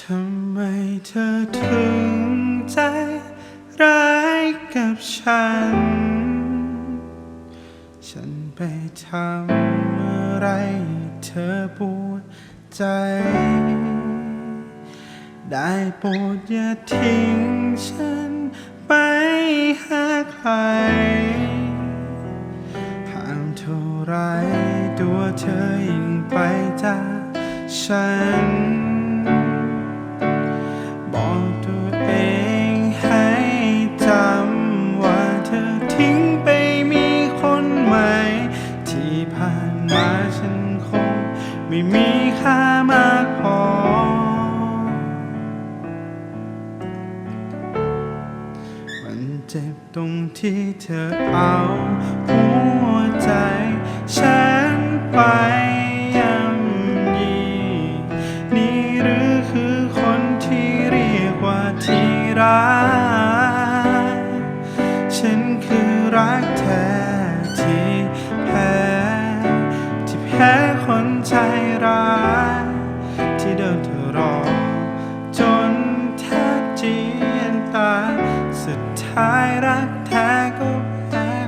ทำไมเธอถึงใจร้ายกับฉัน ฉันไปทำอะไรเธอปวดใจ ได้โปรดอย่าทิ้งฉันไปหาใครห่างเท่าไรตัวเธอยิ่งไปจากฉัน ไม่มีค่ามากพอ มันเจ็บตรงที่เธอเอาหัวใจ ฉันไปย่ำยีนี่หรือคือคนที่เรียกว่าที่รัก ฉันคือรักแท้ที่ ใจร้ายที่เดินเธอรอ จนแทบเจียนตายสุดท้ายรักแท้ก็แพ้คนร้าย